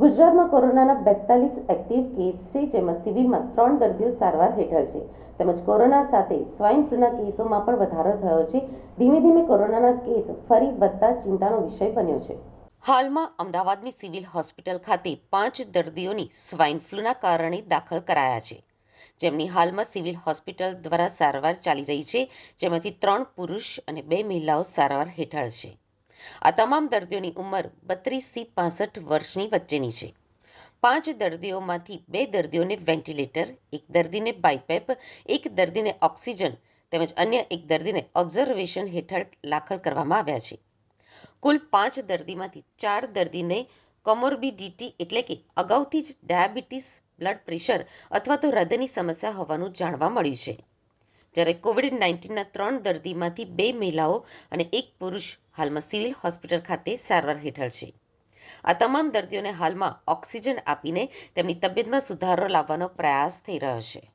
કોરોનાના બેતાલીસ active case છે, જેમાં સિવિલમાં ત્રણ દર્દીઓ સારવાર હેઠળ છે. તેમજ કોરોના સાથે સ્વાઇન ફ્લૂના કેસોમાં પણ વધારો થયો છે. ધીમે ધીમે કોરોનાના કેસ ફરી વધતા ચિંતાનો વિષય બન્યો છે. હાલમાં અમદાવાદની સિવિલ હોસ્પિટલ ખાતે પાંચ દર્દીઓની સ્વાઇન ફ્લૂના કારણે દાખલ કરાયા છે. જેમની હાલમાં સિવિલ હોસ્પિટલ દ્વારા સારવાર ચાલી રહી છે, જેમાંથી ત્રણ પુરુષ અને બે મહિલાઓ સારવાર હેઠળ છે. આ તમામ દર્દીઓની ઉંમર બત્રીસથી પાસઠ વર્ષની વચ્ચેની છે. પાંચ દર્દીઓમાંથી બે દર્દીઓને વેન્ટિલેટર, એક દર્દીને બાયપેપ, એક દર્દીને ઓક્સિજન તેમજ અન્ય એક દર્દીને ઓબ્ઝર્વેશન હેઠળ દાખલ કરવામાં આવ્યા છે. કુલ પાંચ દર્દીમાંથી ચાર દર્દીને કોમોર્બિડિટી એટલે કે અગાઉથી જ ડાયાબિટીસ, બ્લડ પ્રેશર અથવા તો હૃદયની સમસ્યા હોવાનું જાણવા મળ્યું છે. જ્યારે કોવિડ નાઇન્ટીનના ત્રણ દર્દીમાંથી બે મહિલાઓ અને એક પુરુષ હાલમાં સિવિલ હોસ્પિટલ ખાતે સારવાર હેઠળ છે. આ તમામ દર્દીઓને હાલમાં ઓક્સિજન આપીને તેમની તબિયતમાં સુધારો લાવવાનો પ્રયાસ થઈ રહ્યો છે.